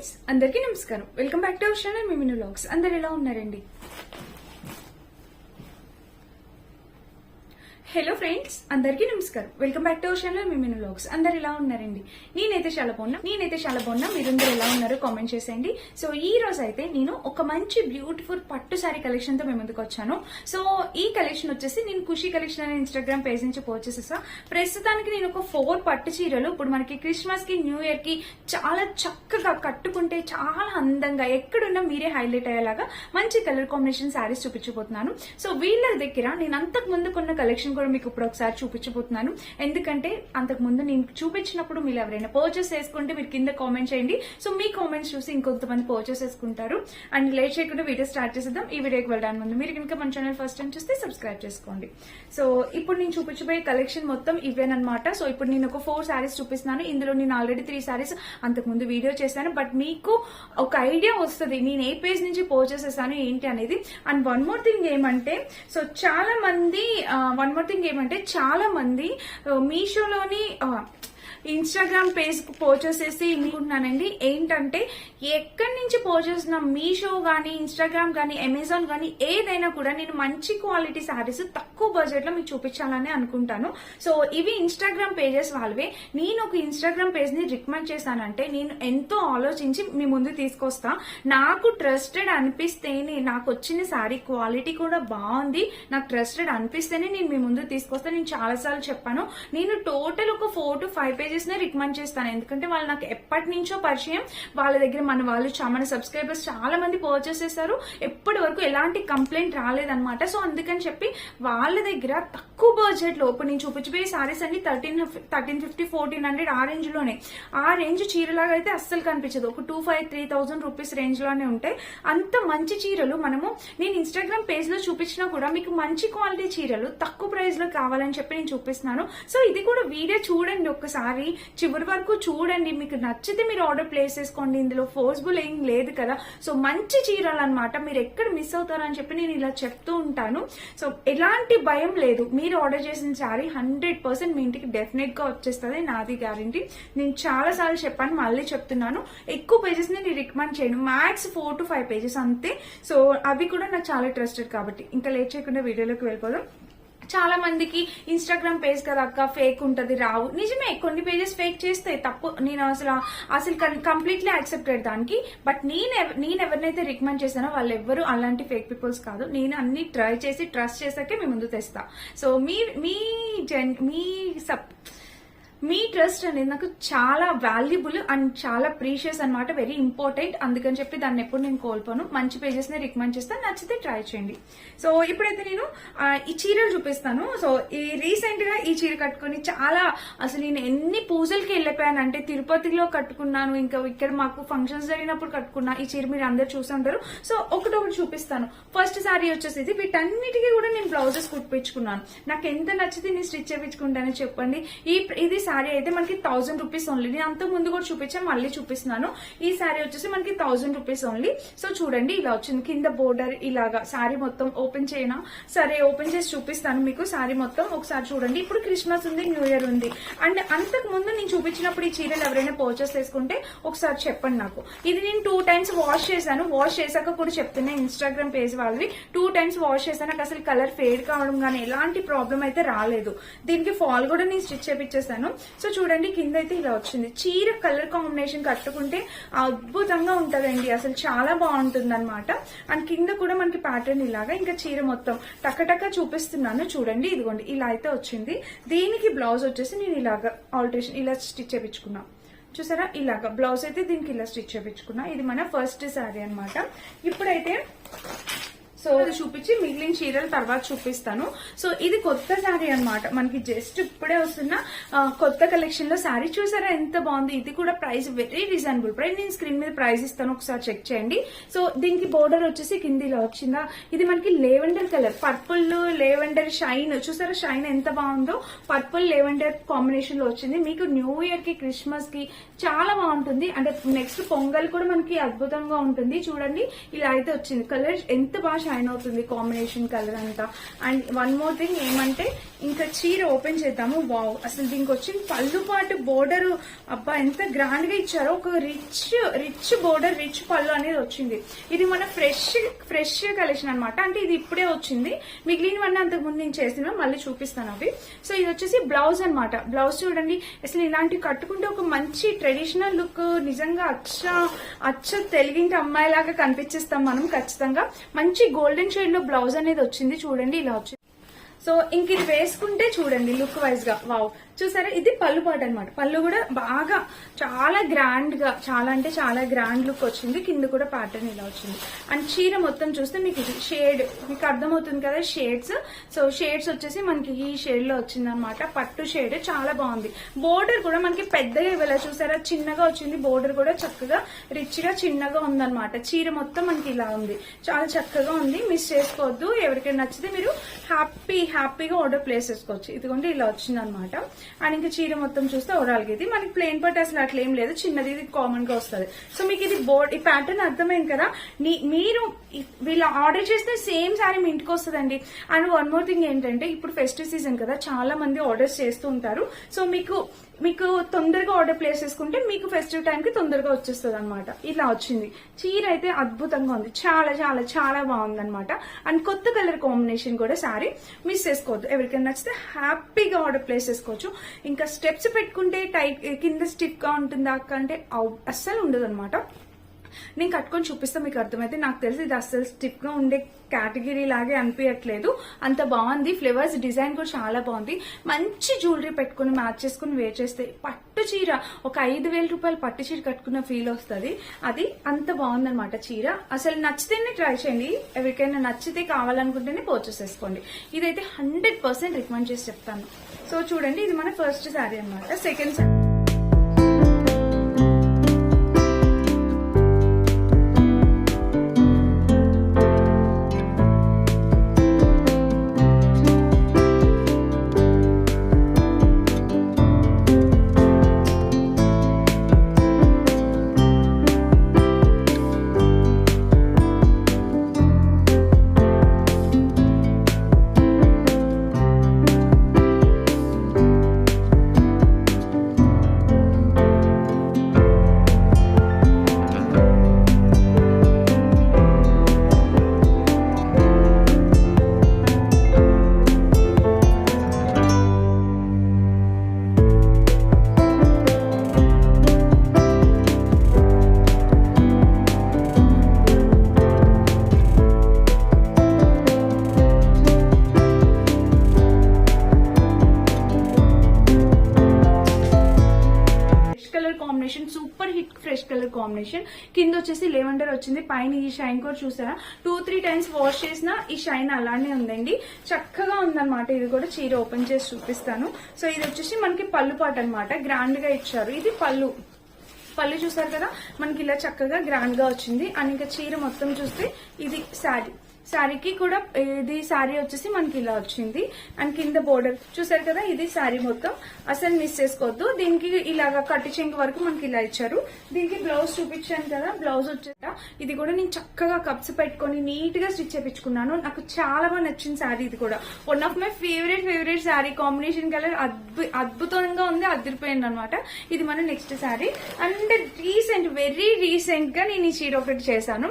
Friends అందరికీ నమస్కారం. Welcome back to our channel మీ మిమిను వ్లాగ్స్ అందరు ఎలా ఉన్నారండి? హలో ఫ్రెండ్స్ అందరికీ నమస్కారం. వెల్కమ్ బ్యాక్ టు అవర్ మీ మిమిను బ్లాగ్స్ అందరు ఎలా ఉన్నారండి? నేనైతే చాలా బాగున్నా. నేనైతే చాలా బాగున్నా. మీరందరూ ఎలా ఉన్నారో కామెంట్ చేసేయండి. సో ఈ రోజు అయితే నేను ఒక మంచి బ్యూటిఫుల్ పట్టు సారీ కలెక్షన్తో మేము ముందుకు వచ్చాను. సో ఈ కలెక్షన్ వచ్చేసి నేను ఖుషి కలెక్షన్ అనే ఇన్స్టాగ్రామ్ పేజ్ నుంచి పోస్ట్ ప్రస్తుతానికి నేను ఒక ఫోర్ పట్టు చీరలు ఇప్పుడు మనకి క్రిస్మస్కి న్యూ ఇయర్కి చాలా చక్కగా కట్టుకుంటే చాలా అందంగా ఎక్కడున్నా మీరే హైలైట్ అయ్యేలాగా మంచి కలర్ కాంబినేషన్ శారీస్ చూపించబోతున్నాను. సో వీళ్ళ దగ్గర నేను అంతకు ముందుకున్న కలెక్షన్ కూడా మీకు ఇప్పుడు ఒకసారి చూపించబోతున్నాను. ఎందుకంటే అంతకు ముందు నేను చూపించినప్పుడు మీరు ఎవరైనా పర్చేస్ చేసుకుంటే మీరు కింద కామెంట్ చేయండి. సో మీ కామెంట్స్ చూసి ఇంకొంతమంది పర్చేస్ చేసుకుంటారు. అండ్ లేట్ చేయకుండా వీడియో స్టార్ట్ చేసేద్దాం. ఈ వీడియోకి వెళ్ళడానికి ముందు మీరు కనుక మన ఛానల్ ఫస్ట్ టైం చూస్తే సబ్స్క్రైబ్ చేసుకోండి. సో ఇప్పుడు నేను చూపించబోయే కలెక్షన్ మొత్తం ఇవేనమాట సో ఇప్పుడు నేను ఒక ఫోర్ శారీస్ చూపిస్తున్నాను. ఇందులో నేను ఆల్రెడీ త్రీ శారీస్ అంతకుముందు వీడియో చేశాను. బట్ మీకు ఒక ఐడియా వస్తుంది. నేను ఏ పేజ్ నుంచి పర్చేస్ చేశాను ఏంటి అనేది. అండ్ వన్ మోర్ థింగ్ ఏమంటే సో చాలా మంది వన్ uh, మోర్ థింగ్ ఏమంటే చాలా మంది మీషోలోని ఇన్స్టాగ్రామ్ పేజ్ పర్చేస్ చేసేసి అనుకుంటున్నానండి ఏంటంటే ఎక్కడి నుంచి పోస్ట్ చేసిన మీషో కానీ ఇన్స్టాగ్రామ్ కానీ అమెజాన్ కానీ ఏదైనా కూడా నేను మంచి క్వాలిటీ శారీస్ తక్కువ బడ్జెట్లో మీకు చూపించాలని అనుకుంటాను. సో ఇవి ఇన్స్టాగ్రామ్ పేజెస్ వాళ్ళవే. నేను ఒక ఇన్స్టాగ్రామ్ పేజ్ని రికమెండ్ చేశానంటే నేను ఎంతో ఆలోచించి మీ ముందు తీసుకొస్తా. నాకు ట్రస్టెడ్ అనిపిస్తేనే నాకు వచ్చిన శారీ క్వాలిటీ కూడా బాగుంది. నాకు ట్రస్టెడ్ అనిపిస్తేనే నేను మీ ముందు తీసుకొస్తా. నేను చాలా సార్లు చెప్పాను. నేను టోటల్ ఒక ఫోర్ టు ఫైవ్ పేజెస్ నే రికమెండ్ చేస్తాను. ఎందుకంటే వాళ్ళు నాకు ఎప్పటి నుంచో పరిచయం. వాళ్ళ దగ్గర మన వాళ్ళు మన సబ్స్క్రైబర్స్ చాలా మంది పర్చేస్ చేశారు. ఎప్పటి వరకు ఎలాంటి కంప్లైంట్ రాలేదన్నమాట. సో అందుకని చెప్పి వాళ్ళ దగ్గర తక్కువ బడ్జెట్లో ఇప్పుడు నేను చూపించిపోయి సారీస్ అన్ని thirteen thirteen fifty fourteen hundred ఆ రేంజ్లోనే. ఆ రేంజ్ చీరలాగా అయితే అస్సలు కనిపించదు. ఒక two five three thousand rupees రేంజ్లోనే ఉంటాయి. అంత మంచి చీరలు మనము నేను ఇన్స్టాగ్రామ్ పేజ్లో చూపించినా కూడా మీకు మంచి క్వాలిటీ చీరలు తక్కువ ప్రైస్లో కావాలని చెప్పి నేను చూపిస్తున్నాను. సో ఇది కూడా వీడియో చూడండి ఒక్కసారి. చివరి వరకు చూడండి. మీకు నచ్చితే మీరు ఆర్డర్ ప్లేస్ చేసుకోండి. ఇందులో ఫోర్స్బుల్ ఏం లేదు కదా. సో మంచి చీరలు అనమాట మీరు ఎక్కడ మిస్ అవుతారని చెప్పి నేను ఇలా చెప్తూ ఉంటాను. సో ఎలాంటి భయం లేదు. మీరు ఆర్డర్ చేసిన శారీ హండ్రెడ్ పర్సెంట్ మీ ఇంటికి డెఫినెట్గా వచ్చేస్తుంది. నాది గ్యారంటీ నేను చాలా సార్లు చెప్పాను మళ్ళీ చెప్తున్నాను. ఎక్కువ పేజెస్ని నేను రికమెండ్ చేయను. Max four to five pages అంతే. సో అవి కూడా నాకు చాలా ట్రస్టెడ్ కాబట్టి. ఇంకా లేట్ చేయకుండా వీడియోలోకి వెళ్ళిపోదాం. చాలా మందికి ఇన్స్టాగ్రామ్ పేజ్ కదా అక్క ఫేక్ ఉంటది రావు. నిజమే కొన్ని పేజెస్ ఫేక్ చేస్తే తప్పు. నేను అసలు అసలు కంప్లీట్లీ యాక్సెప్టెడ్ దానికి. బట్ నేను ఎవ- నేను ఎవరినైతే రికమెండ్ చేశానో వాళ్ళు ఎవరు అలాంటి ఫేక్ పీపుల్స్ కాదు. నేను అన్ని ట్రై చేసి ట్రస్ట్ చేసాకే మీ ముందు తెస్తా. సో మీ మీ జన్ మీ సప్ మీ ట్రస్ట్ అనేది నాకు చాలా వాల్యుబుల్ అండ్ చాలా ప్రీషియస్ అన్నమాట వెరీ ఇంపార్టెంట్ అందుకని చెప్పి దాన్ని ఎప్పుడు నేను కోల్పోను. మంచి పేజెస్ని రికమెండ్ చేస్తాను నచ్చితే ట్రై చేయండి. సో ఇప్పుడైతే నేను ఈ చీరలు చూపిస్తాను. సో ఈ రీసెంట్గా ఈ చీర కట్టుకుని చాలా అసలు నేను ఎన్ని పూజలకి వెళ్ళిపోయాను అంటే తిరుపతిలో కట్టుకున్నాను ఇంకా ఇక్కడ మాకు ఫంక్షన్స్ జరిగినప్పుడు కట్టుకున్నా ఈ చీర మీరు అందరు చూసుంటారు సో ఒకటొకటి చూపిస్తాను. ఫస్ట్ సారీ వచ్చేసి ఇది వీటన్నిటికీ కూడా నేను బ్లౌజెస్ కుట్టించుకున్నాను. నాకు ఎంత నచ్చితే నేను స్టిచ్ చేయించుకుంటానని చెప్పండి. ఈ ఇది శారీ అయితే మనకి థౌసండ్ రూపీస్ ఓన్లీ నేను అంత ముందు కూడా చూపించాను మళ్ళీ చూపిస్తున్నాను. ఈ సారీ వచ్చేసి మనకి థౌసండ్ రూపీస్ ఓన్లీ సో చూడండి ఇలా వచ్చింది. కింద బోర్డర్ ఇలాగా శారీ మొత్తం ఓపెన్ చేయనా? సరే ఓపెన్ చేసి చూపిస్తాను మీకు శారీ మొత్తం. ఒకసారి చూడండి. ఇప్పుడు క్రిస్మస్ ఉంది న్యూ ఇయర్ ఉంది. అండ్ అంతకు ముందు నేను చూపించినప్పుడు ఈ చీరలు ఎవరైనా పర్చేస్ చేసుకుంటే ఒకసారి చెప్పండి నాకు. ఇది నేను టూ టైమ్స్ వాష్ చేశాను. వాష్ చేశాక కూడా చెప్తున్నా ఇన్స్టాగ్రామ్ పేజ్ వాళ్ళవి. టూ టైమ్స్ వాష్ చేశాను. నాకు అసలు కలర్ ఫేడ్ కావడం కానీ ఎలాంటి ప్రాబ్లం అయితే రాలేదు. దీనికి ఫాల్ కూడా నేను స్టిచ్ చేపించేసాను సో చూడండి కింద అయితే ఇలా వచ్చింది. చీర కలర్ కాంబినేషన్ కట్టుకుంటే అద్భుతంగా ఉంటదండి. అసలు చాలా బాగుంటుంది అనమాట అండ్ కింద కూడా మనకి ప్యాటర్న్ ఇలాగా ఇంకా చీర మొత్తం టక్కటక్క చూపిస్తున్నాను. చూడండి ఇదిగోండి ఇలా అయితే వచ్చింది. దీనికి బ్లౌజ్ వచ్చేసి నేను ఇలాగా ఆల్టరేషన్ ఇలా స్టిచ్ చేపించుకున్నా. చూసారా? ఇలాగా బ్లౌజ్ అయితే దీనికి ఇలా స్టిచ్ చేపించుకున్నా. ఇది మన ఫస్ట్ శారీ అన్నమాట. ఇప్పుడైతే సో అది చూపించి మిగిలిన చీరలు తర్వాత చూపిస్తాను. సో ఇది కొత్త శారీ అన్నమాట. మనకి జస్ట్ ఇప్పుడే వస్తున్న కొత్త కలెక్షన్లో శారీ చూసారా ఎంత బాగుంది? ఇది కూడా ప్రైస్ వెరీ రీజనబుల్ ప్రైస్ నేను స్క్రీన్ మీద ప్రైస్ ఇస్తాను. ఒకసారి చెక్ చేయండి. సో దీనికి బోర్డర్ వచ్చేసి కిందిలో ఇలా వచ్చిందా? ఇది మనకి lavender colour purple lavender shine చూసారా షైన్ ఎంత బాగుందో? పర్పుల్ లేవెండర్ కాంబినేషన్లో వచ్చింది. మీకు న్యూ ఇయర్కి క్రిస్మస్కి చాలా బాగుంటుంది. అంటే నెక్స్ట్ పొంగల్ కూడా మనకి అద్భుతంగా ఉంటుంది. చూడండి ఇలా అయితే వచ్చింది. కలర్ ఎంత బాగా షైన్ అవుతుంది కాంబినేషన్ కలర్ అంతా. అండ్ వన్ మోర్ థింగ్ ఏమంటే ఇంకా చీర ఓపెన్ చేద్దాము. వావ్ అసలు దీనికి వచ్చిన పళ్ళు పాటు బోర్డర్ అబ్బా ఎంత గ్రాండ్గా ఇచ్చారో ఒక రిచ్ రిచ్ బోర్డర్ రిచ్ పళ్ళు అనేది వచ్చింది. ఇది మన ఫ్రెష్ ఫ్రెష్ కలెక్షన్ అనమాట అంటే ఇది ఇప్పుడే వచ్చింది. మిగిలినవన్నీ అంతకు ముందు నేను చేసిన మళ్ళీ చూపిస్తాను అవి. సో ఇది వచ్చేసి బ్లౌజ్ అనమాట బ్లౌజ్ చూడండి. అసలు ఇలాంటివి కట్టుకుంటే ఒక మంచి ట్రెడిషనల్ లుక్ నిజంగా అచ్చ అచ్చ తెలుగింటి అమ్మాయిలాగా కనిపించేస్తాం మనం ఖచ్చితంగా. మంచి గోల్డెన్ షేడ్లో బ్లౌజ్ అనేది వచ్చింది. చూడండి ఇలా వచ్చింది. సో ఇంక ఇది వేసుకుంటే చూడండి లుక్ వైజ్గా. వావ్ చూసారా? ఇది పళ్ళు పాట అనమాట పళ్ళు కూడా బాగా చాలా గ్రాండ్గా చాలా అంటే చాలా గ్రాండ్ లుక్ వచ్చింది. కింద కూడా ప్యాటర్న్ ఇలా వచ్చింది. అండ్ చీర మొత్తం చూస్తే మీకు ఇది షేడ్ మీకు అర్థమవుతుంది కదా షేడ్స్ సో షేడ్స్ వచ్చేసి మనకి ఈ షేడ్లో వచ్చింది అనమాట పట్టు షేడ్ చాలా బాగుంది. బోర్డర్ కూడా మనకి పెద్దగా ఇవ్వలే. చూసారా? చిన్నగా వచ్చింది. బోర్డర్ కూడా చక్కగా రిచ్గా చిన్నగా ఉందన్నమాట. చీర మొత్తం మనకి ఇలా ఉంది. చాలా చక్కగా ఉంది. మిస్ చేసుకోవద్దు. ఎవరికైనా నచ్చితే మీరు హ్యాపీ హ్యాపీగా ఆర్డర్ ప్లేస్ చేసుకోవచ్చు. ఇదిగోండి ఇలా వచ్చింది అనమాట అండ్ ఇంకా చీర మొత్తం చూస్తే ఓవరాల్ ఇది. మనకి ప్లేన్ పట్టు అసలు అట్లా ఏం లేదు. చిన్నది ఇది కామన్గా వస్తుంది. సో మీకు ఇది బోర్డ్ ఈ ప్యాటర్న్ అర్థమైంది కదా? మీరు వీళ్ళు ఆర్డర్ చేస్తే సేమ్ శారీ మీ ఇంటికి వస్తుందండి. అండ్ వన్ మోర్ థింగ్ ఏంటంటే ఇప్పుడు ఫెస్టివ్ సీజన్ కదా చాలా మంది ఆర్డర్స్ చేస్తూ ఉంటారు. సో మీకు మీకు తొందరగా ఆర్డర్ ప్లేస్ చేసుకుంటే మీకు ఫెస్టివ్ టైం కి తొందరగా వచ్చేస్తుంది అనమాట ఇలా వచ్చింది. చీర అయితే అద్భుతంగా ఉంది. చాలా చాలా చాలా బాగుంది అనమాట అండ్ కొత్త కలర్ కాంబినేషన్ కూడా సారీ మిస్ చేసుకోవద్దు. ఎవరికైనా నచ్చితే హ్యాపీగా ఆర్డర్ ప్లేస్ చేసుకోవచ్చు. ఇంకా స్టెప్స్ పెట్టుకుంటే టైట్ కింద స్టిఫ్గా ఉంటుందా అక్క అంటే అస్సలు ఉండదు అనమాట నేను కట్టుకొని చూపిస్తే మీకు అర్థమైతే. నాకు తెలిసి ఇది అస్సలు స్టిఫ్గా ఉండే కేటగిరీ లాగే అనిపించట్లేదు అంత బాగుంది. ఫ్లేవర్స్ డిజైన్ కూడా చాలా బాగుంది. మంచి జ్యువెలరీ పెట్టుకుని మ్యాచ్ చేసుకుని వేర్ చేస్తే పట్టు చీర ఒక ఐదు వేల రూపాయలు పట్టు చీర కట్టుకున్న ఫీల్ వస్తుంది. అది అంత బాగుందనమాట చీర. అసలు నచ్చితేనే ట్రై చేయండి. ఎవరికైనా నచ్చితే కావాలనుకుంటేనే పర్చేస్ చేసుకోండి. ఇదైతే హండ్రెడ్ పర్సెంట్ రికమెండ్ చేసి చెప్తాను. సో చూడండి ఇది మన ఫస్ట్ శారీ అన్నమాట. సెకండ్ శారీ కాంబినేషన్ కింద వచ్చేసి లెవెండర్ వచ్చింది. పైన ఈ షైన్ కూడా చూసారా? టూ త్రీ టైమ్స్ వాష్ చేసినా ఈ షైన్ అలానే ఉందండి. చక్కగా ఉందన్నమాట. ఇది కూడా చీర ఓపెన్ చేసి చూపిస్తాను. సో ఇది వచ్చేసి మనకి పళ్ళు పాట అనమాట గ్రాండ్గా ఇచ్చారు. ఇది పళ్ళు. పళ్ళు చూసారు కదా? మనకి ఇలా చక్కగా గ్రాండ్గా వచ్చింది. అండ్ ఇంకా చీర మొత్తం చూస్తే ఇది శారీ. శారీకి కూడా ఇది శారీ వచ్చేసి మనకి ఇలా వచ్చింది. అండ్ కింద బోర్డర్. చూసారు కదా ఇది శారీ మొత్తం. అసలు మిస్ చేసుకోవద్దు. దీనికి ఇలాగా కట్టి చెంగు వరకు మనకి ఇలా ఇచ్చారు. దీనికి బ్లౌజ్ చూపించాను కదా బ్లౌజ్ వచ్చేట. ఇది కూడా నేను చక్కగా కప్స్ పెట్టుకొని నీట్గా స్టిచ్ చేపించుకున్నాను. నాకు చాలా బాగా నచ్చింది శారీ ఇది కూడా. One of my favourite favourite sari. Combination colour అద్భుతంగా ఉంది అదిరిపోయింది అనమాట ఇది మన next sari. And recent very రీసెంట్గా నేను ఈ చీర ఒకటి చేశాను.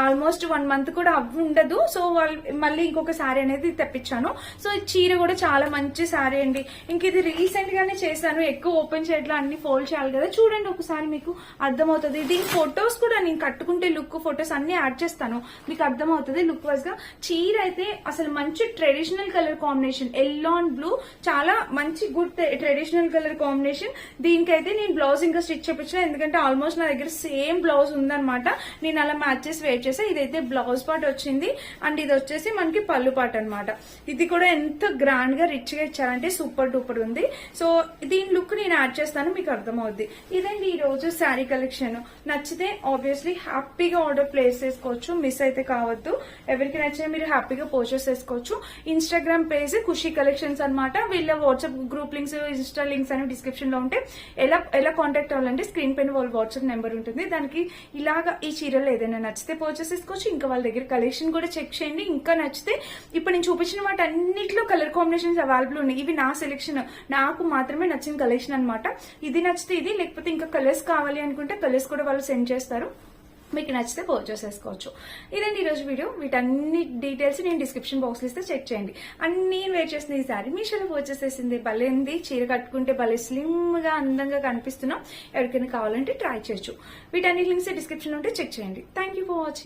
ఆల్మోస్ట్ వన్ మంత్ కూడా అవి ఉండదు. సో వాళ్ళు మళ్ళీ ఇంకొక శారీ అనేది తెప్పించాను. సో ఈ చీర కూడా చాలా మంచి శారీ అండి. ఇంక ఇది రీసెంట్ గానే చేశాను. ఎక్కువ ఓపెన్ చేయట్లా అన్ని ఫోల్డ్ చేయాలి కదా. చూడండి ఒకసారి మీకు అర్థమవుతుంది. దీని ఫొటోస్ కూడా నేను కట్టుకుంటే లుక్ ఫొటోస్ అన్ని యాడ్ చేస్తాను. మీకు అర్థమవుతుంది లుక్ వైజ్గా. చీర అయితే అసలు మంచి traditional colour combination yellow and blue చాలా మంచి గుడ్ ట్రెడిషనల్ కలర్ కాంబినేషన్ దీనికైతే నేను బ్లౌజ్ ఇంకా స్టిచ్ చేయించిన ఎందుకంటే ఆల్మోస్ట్ నా దగ్గర సేమ్ బ్లౌజ్ ఉందనమాట నేను అలా మ్యాచ్ చేసి వేర్ చేసా. ఇదైతే బ్లౌజ్ పార్ట్ వచ్చింది. అండ్ ఇది వచ్చేసి మనకి పళ్ళు పాట అనమాట ఇది కూడా ఎంత గ్రాండ్గా రిచ్గా ఇచ్చారంటే సూపర్ డూపర్ ఉంది. సో దీని లుక్ నేను యాడ్ చేస్తాను మీకు అర్థమవుద్ది. ఇదండి ఈ రోజు శారీ కలెక్షన్ నచ్చితే ఆబ్వియస్లీ హ్యాపీగా ఆర్డర్ ప్లేస్ చేసుకోవచ్చు మిస్ అయితే కావద్దు. ఎవరికి నచ్చినా మీరు హ్యాపీగా పర్చేస్ చేసుకోవచ్చు. ఇన్స్టాగ్రామ్ పేజ్ ఖుషి కలెక్షన్స్ అనమాట వీళ్ళ WhatsApp group links Insta links అనేవి డిస్క్రిప్షన్లో ఉంటే ఎలా ఎలా కాంటాక్ట్ అవ్వాలంటే స్క్రీన్ పైన వాళ్ళ వాట్సాప్ నెంబర్ ఉంటుంది. దానికి ఇలాగా ఈ చీరలు ఏదైనా నచ్చితే పర్చేస్ చేసుకోవచ్చు. ఇంకా వాళ్ళ దగ్గర కలెక్షన్ కూడా చెక్ చేయండి. ఇంకా నచ్చితే ఇప్పుడు నేను చూపించిన వాటి అన్నిట్లో కలర్ కాంబినేషన్స్ అవైలబుల్ ఉన్నాయి. ఇవి నా సెలెక్షన్. నాకు మాత్రమే నచ్చిన కలెక్షన్ అనమాట ఇది నచ్చితే ఇది లేకపోతే ఇంకా కలర్స్ కావాలి అనుకుంటే కలర్స్ కూడా వాళ్ళు సెండ్ చేస్తారు. మీకు నచ్చితే పర్చేస్ చేసుకోవచ్చు. ఇదండి ఈరోజు వీడియో. వీటన్ని డీటెయిల్స్ నేను డిస్క్రిప్షన్ బాక్స్ ఇస్తే చెక్ చేయండి. అన్ని నేను వేర్ చేసిన ఈ సారీ మీషోలో పర్చేస్ చేసింది. భలేంది చీర కట్టుకుంటే భలే స్లిమ్గా అందంగా కనిపిస్తున్నాం. ఎవరికైనా కావాలంటే ట్రై చేయొచ్చు. వీటన్ని లింక్స్ డిస్క్రిప్షన్ ఉంటే చెక్ చేయండి. Thank you for watching